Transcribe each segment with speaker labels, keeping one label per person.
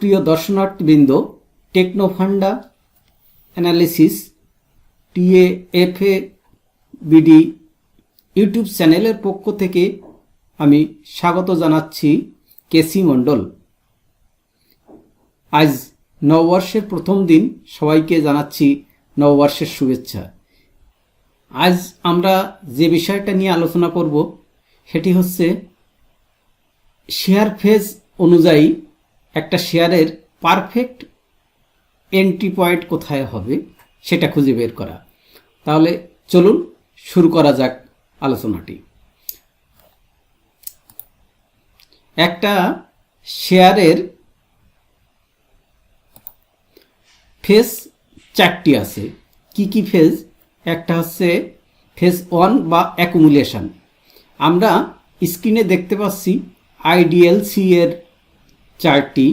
Speaker 1: সুপ্রিয় দর্শনার্থবৃন্দ, Technofunda analysis TAFA BD YouTube চ্যানেলের পক্ষ থেকে আমি স্বাগত জানাচ্ছি কেসি মণ্ডল। আজ নববর্ষের প্রথম দিন, সবাইকে জানাচ্ছি নববর্ষের শুভেচ্ছা। আজ আমরা যে বিষয়টা নিয়ে আলোচনা করব, সেটি হচ্ছে শেয়ার ফেজ অনুযায়ী একটা শেয়ারের পারফেক্ট এন্ট্রি পয়েন্ট কোথায় হবে সেটা খুঁজে বের করা। তাহলে চলুন শুরু করা যাক আলোচনাটি। একটা শেয়ারের ফেজ চারটি আছে। কি কি ফেজ একটা হচ্ছে ফেজ ওয়ান বা অ্যাকুমুলেশন আমরা স্ক্রিনে দেখতে পাচ্ছি আইডিএলসি এর চার্টটি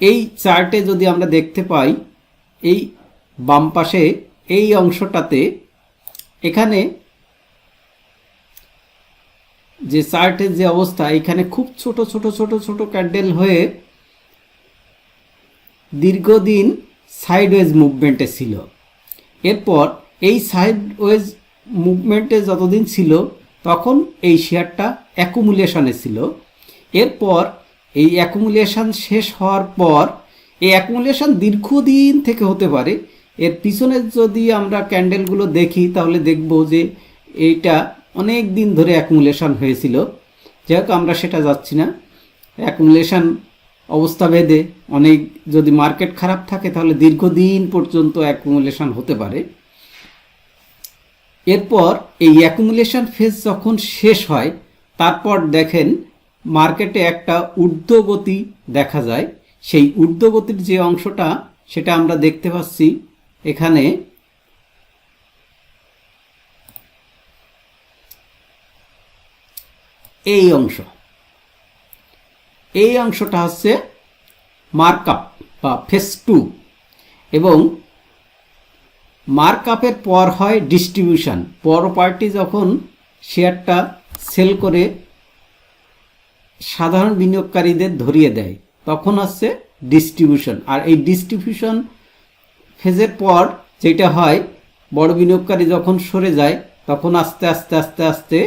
Speaker 1: এই চার্টে যদি আমরা দেখতে পাই, এই বাম পাশে এই অংশটাতে এখানে যে চার্টের যে অবস্থা, এখানে খুব ছোট ছোট ছোট ছোট ক্যান্ডেল হয়ে দীর্ঘদিন সাইডওয়েজ মুভমেন্টে ছিল। এরপর এই সাইডওয়েজ মুভমেন্টে যতদিন ছিল, তখন এই শেয়ারটা অ্যাকুমুলেশনে ছিল। এরপর এই অ্যাকুমুলেশন শেষ হওয়ার পর, এই অ্যাকুমুলেশন দীর্ঘদিন থেকে হতে পারে। এর পিছনে যদি আমরা ক্যান্ডেলগুলো দেখি, তাহলে দেখব যে এইটা অনেক দিন ধরে অ্যাকুমুলেশন হয়েছিল। যাই আমরা সেটা যাচ্ছি না। অ্যাকুমুলেশন অবস্থা ভেদে অনেক যদি মার্কেট খারাপ থাকে, তাহলে দীর্ঘদিন পর্যন্ত অ্যাকুমুলেশন হতে পারে। এরপর এই অ্যাকুমুলেশন ফেজ যখন শেষ হয়, তারপর দেখেন মার্কেটে একটা ঊর্ধ্বগতি দেখা যায়। সেই ঊর্ধ্বগতির যে অংশটা, সেটা আমরা দেখতে পাচ্ছি এখানে। এই অংশ। এই অংশটা হচ্ছে মার্কআপ বা ফেস টু। এবং মার্কআপের পর হয় ডিস্ট্রিবিউশন। পর পার্টি যখন শেয়ারটা সেল করে সাধারণ বিনিয়োগকারীদের ধরিয়ে দেয়, তখন হচ্ছে ডিস্ট্রিবিউশন আর এই ডিস্ট্রিবিউশন ফেজের পর যেটা হয়, বড় বিনিয়োগকারী যখন সরে যায়, তখন আস্তে আস্তে আস্তে আস্তে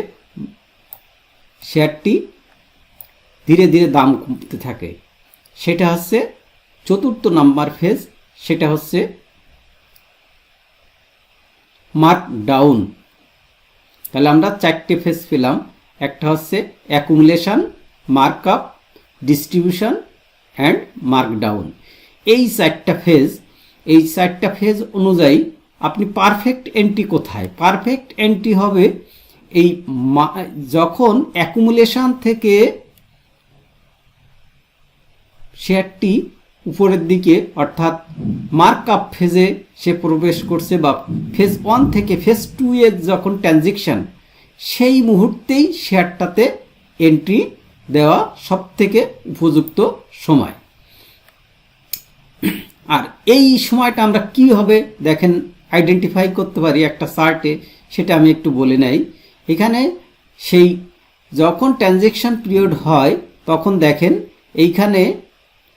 Speaker 1: শেয়ারটি ধীরে ধীরে দাম কমতে থাকে। সেটা হচ্ছে চতুর্থ নাম্বার ফেজ সেটা হচ্ছে মার্ক ডাউন তাহলে আমরা চারটে ফেজ পেলাম। একটা হচ্ছে accumulation mark up distribution and mark down এই চারটা ফেজ এই চারটা ফেজ অনুযায়ী আপনি পারফেক্ট এন্ট্রি কোথায়? পারফেক্ট এন্ট্রি হবে এই যখন অ্যাকুমুলেশন থেকে শেয়ারটি উপরের দিকে, অর্থাৎ মার্ক আপ ফেজে সে প্রবেশ করছে বা ফেজ ওয়ান থেকে ফেজ টু এর যখন ট্রানজেকশন সেই মুহূর্তেই শেয়ারটাতে এন্ট্রি দেওয়া সব থেকে উপযুক্ত সময়। আর এই সময়টা আমরা কীভাবে দেখেন আইডেন্টিফাই করতে পারি একটা চার্টে সেটা আমি একটু বলে নেই। এখানে সেই যখন ট্রানজেকশন পিরিয়ড হয়, তখন দেখেন এইখানে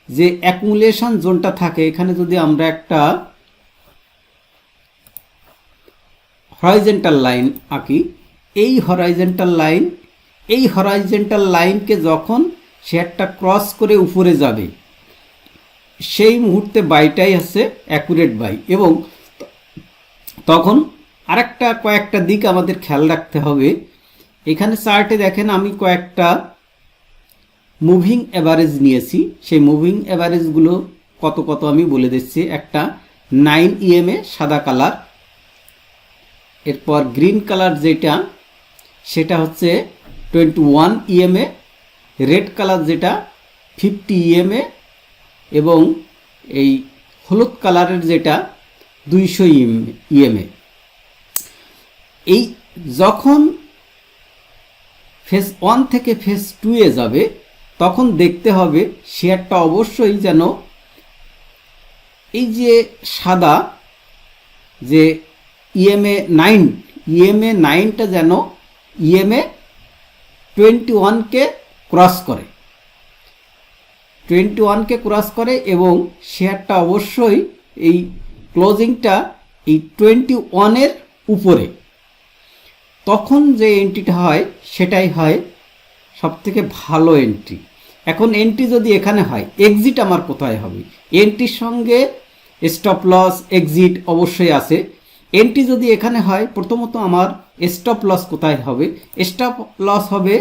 Speaker 1: যে অ্যাকুমুলেশন জোনটা থাকে, এখানে যদি আমরা একটা হরাইজেন্টাল লাইন আঁকি, এই হরাইজেন্টাল লাইন এই হরাইজেন্টাল লাইনকে যখন শেয়ারটা ক্রস করে উপরে যাবে, সেই মুহূর্তে বাইটাই হচ্ছে অ্যাকুরেট বাই এবং তখন আরেকটা কয়েকটা দিক আমাদের খেয়াল রাখতে হবে। এখানে চার্টে দেখেন আমি কয়েকটা মুভিং অ্যাভারেজ নিয়েছি। সেই মুভিং অ্যাভারেজগুলো কত কত আমি বলে দিচ্ছি। একটা নাইন ইএমএ সাদা কালার এরপর গ্রিন কালার যেটা, সেটা হচ্ছে twenty one EMA red colour যেটা ফিফটি ইএমএ এবং এই হলুদ কালারের যেটা, দুইশো ইএমএ এই যখন ফেস ওয়ান থেকে ফেজ টুয়ে যাবে, তখন দেখতে হবে শেয়ারটা অবশ্যই যেন এই যে সাদা, যে ইএমএ নাইন ইএমএ নাইনটা যেন ইএমএ টোয়েন্টি ওয়ানকে ক্রস করে। টোয়েন্টি ওয়ানকে ক্রস করে এবং শেয়ারটা অবশ্যই এই ক্লোজিংটা এই টোয়েন্টি ওয়ানের উপরে। তখন যে এন্ট্রিটা হয়, সেটাই হয় সব থেকে ভালো এন্ট্রি এখন এন্ট্রি যদি এখানে হয় এক্সিট আমার কোথায় হবে? এন্ট্রির সঙ্গে স্টপ লস এক্সিট অবশ্যই আছে। এন্ট্রি যদি এখানে হয়, প্রথমত আমার স্টপ লস কোথায় হবে? স্টপ লস হবে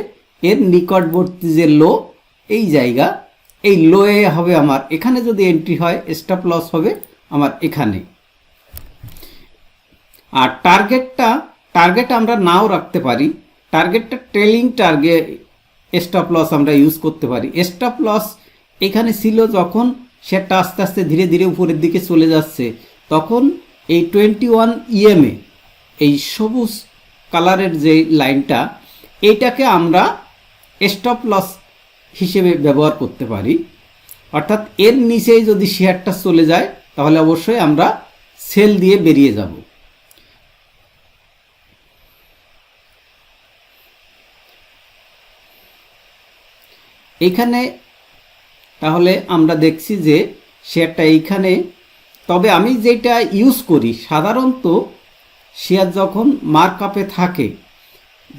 Speaker 1: এর নিকটবর্তী যে লো এই জায়গা, এই লোয়ে হবে আমার। এখানে যদি এন্ট্রি হয় স্টপ লস হবে আমার এখানে। আর টার্গেটটা টার্গেট আমরা নাও রাখতে পারি। টার্গেটটা ট্রেলিং টার্গেট স্টপ লস আমরা ইউজ করতে পারি। স্টপ লস এখানে ছিল যখন সেটা আস্তে আস্তে ধীরে ধীরে উপরের দিকে চলে যাচ্ছে। তখন এই টোয়েন্টি ওয়ান ইএমএ এই সবুজ কালারের যে লাইনটা এইটাকে আমরা স্টপ লস হিসেবে ব্যবহার করতে পারি। অর্থাৎ এর নিচেই যদি শেয়ারটা চলে যায়, তাহলে অবশ্যই আমরা সেল দিয়ে বেরিয়ে যাব। এইখানে তাহলে আমরা দেখছি যে শেয়ারটা এইখানে তবে আমি যেটা ইউজ করি, সাধারণত শেয়ার যখন মার্কআপে থাকে,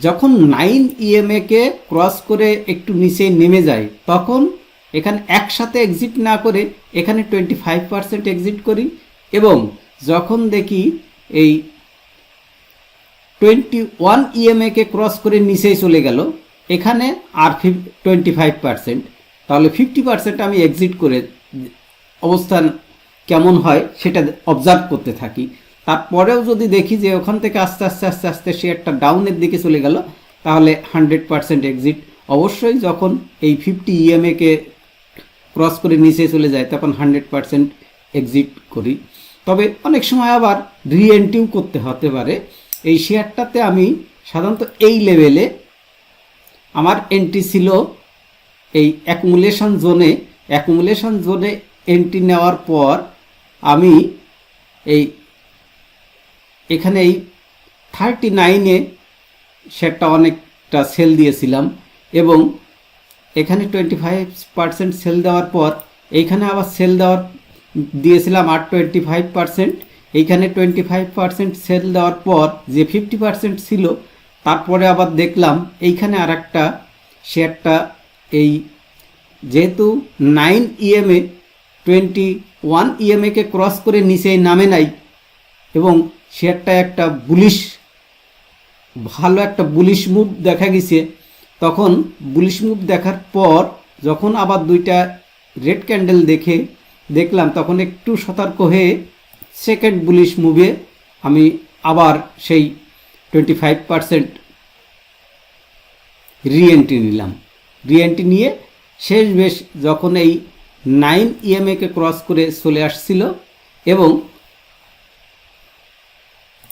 Speaker 1: যখন নাইন ইএমএকে ক্রস করে একটু নিচে নেমে যায়, তখন এখানে একসাথে এক্সিট না করে এখানে টোয়েন্টি ফাইভ পার্সেন্ট এক্সিট করি এবং যখন দেখি এই টোয়েন্টি ওয়ান ইএমএকে ক্রস করে নিচেই চলে গেল, এখানে আর ফিফ টোয়েন্টি ফাইভ পার্সেন্ট তাহলে ফিফটি পার্সেন্ট আমি এক্সিট করে অবস্থান কেমন হয় সেটা অবজার্ভ করতে থাকি। তারপরেও যদি দেখি যে ওখান থেকে আস্তে আস্তে আস্তে আস্তে শেয়ারটা ডাউনের দিকে চলে গেল, তাহলে হান্ড্রেড পার্সেন্ট এক্সিট অবশ্যই যখন এই ফিফটি ইএমএকে ক্রস করে নিচে চলে যায়, তখন হান্ড্রেড পার্সেন্ট এক্সিট করি। তবে অনেক সময় আবার রিএন্ট্রিও করতে হতে পারে। এই শেয়ারটাতে আমি সাধারণত এই লেভেলে আমার এন্ট্রি ছিল এই অ্যাকুমুলেশন জোনে অ্যাকুমুলেশন জোনে এন্ট্রি নেওয়ার পর আমি এই, এখানে এই থার্টি নাইনে শেয়ারটা অনেকটা সেল দিয়েছিলাম এবং এখানে টোয়েন্টি ফাইভ পার্সেন্ট সেল দেওয়ার পর এইখানে আবার সেল দেওয়ার, দিয়েছিলাম আর টোয়েন্টি ফাইভ পার্সেন্ট এইখানে টোয়েন্টি ফাইভ পার্সেন্ট সেল দেওয়ার পর যে ফিফটি পার্সেন্ট ছিল, তারপরে আবার দেখলাম এইখানে আর একটা শেয়ারটা এই যেহেতু নাইন ইএমএ টোয়েন্টি ওয়ান ইএমএকে ক্রস করে নিচে নামে নাই। এবং শেয়ারটা একটা বুলিশ ভালো একটা বুলিশ মুভ দেখা গেছে। তখন বুলিশ মুভ দেখার পর যখন আবার দুইটা রেড ক্যান্ডেল দেখে দেখলাম, তখন একটু সতর্ক হয়ে সেকেন্ড বুলিশ মুভে আমি আবার সেই টোয়েন্টি ফাইভ পারসেন্ট রিএন্ট্রি নিলাম। রিএন্ট্রি নিয়ে শেষ বেশ যখন এই নাইন ইএমএকে ক্রস করে চলে আসছিল এবং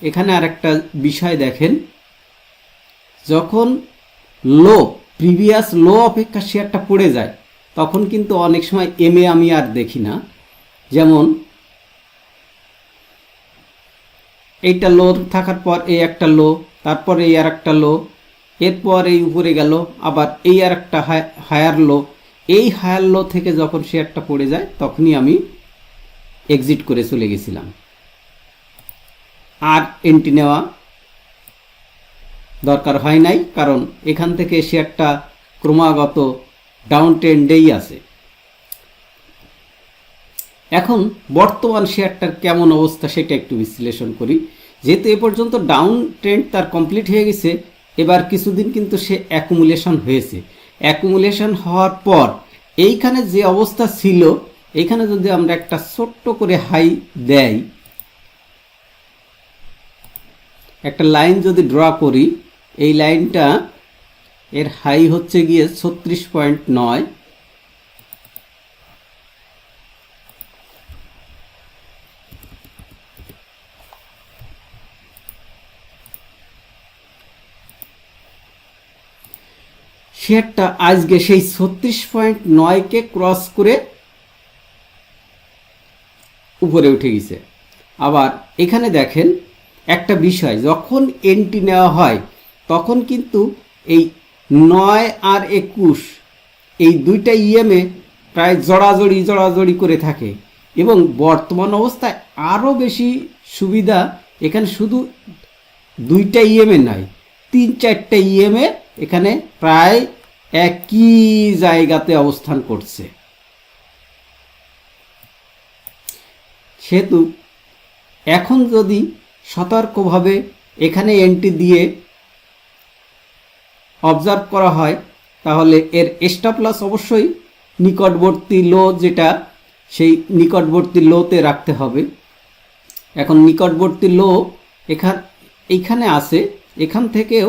Speaker 1: এখানে আর একটা বিষয় দেখেন, যখন লো প্রিভিয়াস লো অপেক্ষা শেয়ারটা পড়ে যায়, তখন কিন্তু অনেক সময় এমএ আমি আর দেখি না। যেমন, এইটা লো থাকার পর এই একটা লো তারপর এই আর একটা লো এরপর এই উপরে গেল, আবার এই আর একটা হায়ার লো এই হায়ার লো থেকে যখন শেয়ারটা পড়ে যায়, তখনই আমি এক্সিট করে চলে গেছিলাম। আর এন্ট্রি নেওয়া দরকার হয় নাই, কারণ এখান থেকে শেয়ারটা ক্রমাগত ডাউন ট্রেন্ডেই আছে। এখন বর্তমান শেয়ারটার কেমন অবস্থা সেটা একটু বিশ্লেষণ করি। যেহেতু এ পর্যন্ত ডাউন ট্রেন্ড তার কমপ্লিট হয়ে গেছে, এবার কিছুদিন কিন্তু সে অ্যাকুমুলেশন হয়েছে। অ্যাকুমুলেশন হওয়ার পর, এইখানে যে অবস্থা ছিল এখানে যদি আমরা একটা ছোট্ট করে হাই দেই, একটা লাইন যদি ড্র করি, এই লাইনটা এর হাই হচ্ছে গিয়ে ছত্রিশ পয়েন্ট নয়। শেয়ারটা আজকে সেই ছত্রিশ পয়েন্ট নয়কে ক্রস করে উপরে উঠে গেছে। আবার এখানে দেখেন একটা বিষয়, যখন এন্ট্রি নেওয়া হয়, তখন কিন্তু এই নয় আর একুশ, এই দুইটা ইএমএ প্রায় জড়াজড়ি জড়াজড়ি করে থাকে। এবং বর্তমান অবস্থায় আরও বেশি সুবিধা, এখানে শুধু দুইটা ইএমএ নয় তিন চারটা ইএমএ এখানে প্রায় একই জায়গাতে অবস্থান করছে। সেহেতু এখন যদি সতর্কভাবে এখানে এন্ট্রি দিয়ে অবজার্ভ করা হয়, তাহলে এর স্টপ লস অবশ্যই নিকটবর্তী লো যেটা, সেই নিকটবর্তী লোতে রাখতে হবে। এখন নিকটবর্তী লো এখান এইখানে আছে, এখান থেকেও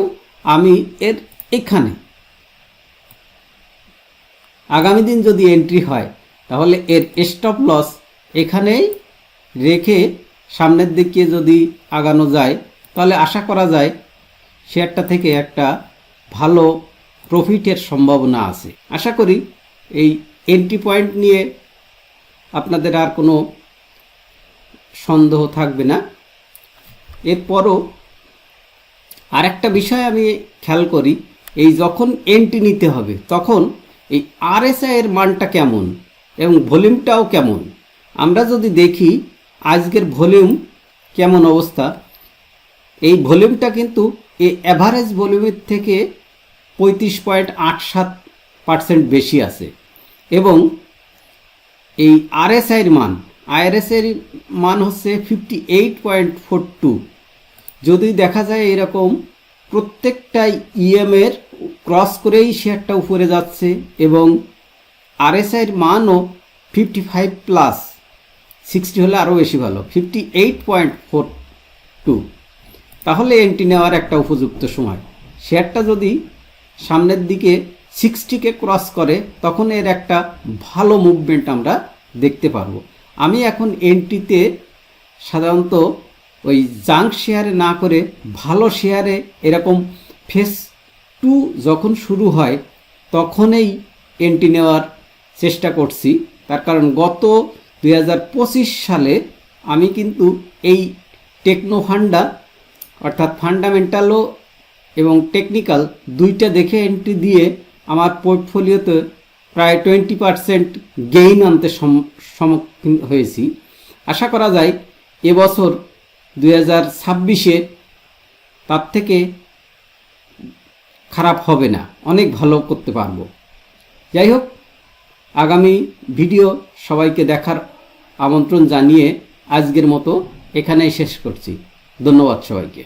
Speaker 1: আমি এর এখানে। আগামী দিন যদি এন্ট্রি হয়, তাহলে এর স্টপ লস এখানেই রেখে সামনের দিকে যদি আগানো যায়, তাহলে আশা করা যায় শেয়ারটা থেকে একটা ভালো প্রফিটের সম্ভাবনা আছে। আশা করি এই এন্ট্রি পয়েন্ট নিয়ে আপনাদের আর কোনো সন্দেহ থাকবে না। এরপরও আরেকটা বিষয় আমি খেয়াল করি এই যখন এন্ট্রি নিতে হবে, তখন এই আরএসআই এর মানটা কেমন এবং ভলিউমটাও কেমন? আমরা যদি দেখি আজকের ভলিউম কেমন অবস্থা, এই ভলিউমটা কিন্তু এই অ্যাভারেজ ভলিউমের থেকে পঁয়ত্রিশ পয়েন্ট আট সাত পার্সেন্ট বেশি আছে এবং এই আরএসআইয়ের মান আইআরএসের মান হচ্ছে fifty eight point four two যদি দেখা যায় এরকম প্রত্যেকটাই ইএমের ক্রস করেই শেয়ারটা উপরে যাচ্ছে এবং আরএসআইয়ের মানও ফিফটি ফাইভ প্লাস সিক্সটি হলে আরও বেশি ভালো fifty eight point four two তাহলে এন্ট্রি নেওয়ার একটা উপযুক্ত সময়। শেয়ারটা যদি সামনের দিকে সিক্সটিকে ক্রস করে, তখন এর একটা ভালো মুভমেন্ট আমরা দেখতে পারব। আমি এখন এন্ট্রিতে সাধারণত ওই জাঙ্ক শেয়ারে না করে ভালো শেয়ারে এরকম ফেস টু যখন শুরু হয়, তখনই এন্ট্রি নেওয়ার চেষ্টা করছি। তার কারণ গত দু হাজার পঁচিশ সালে আমি কিন্তু এই টেকনো ফান্ডা অর্থাৎ ফান্ডামেন্টালও এবং টেকনিক্যাল দুইটা দেখে এন্ট্রি দিয়ে আমার পোর্টফোলিওতে প্রায় টোয়েন্টি পারসেন্ট গেইন আনতে সম- সম্মুখীন হয়েছি। আশা করা যায়, এবছর দুই হাজার ছাব্বিশে তার থেকে খারাপ হবে না। অনেক ভালো করতে পারব। যাই হোক, আগামী ভিডিও সবাইকে দেখার আমন্ত্রণ জানিয়ে আজকের মতো এখানেই শেষ করছি। ধন্যবাদ সবাইকে।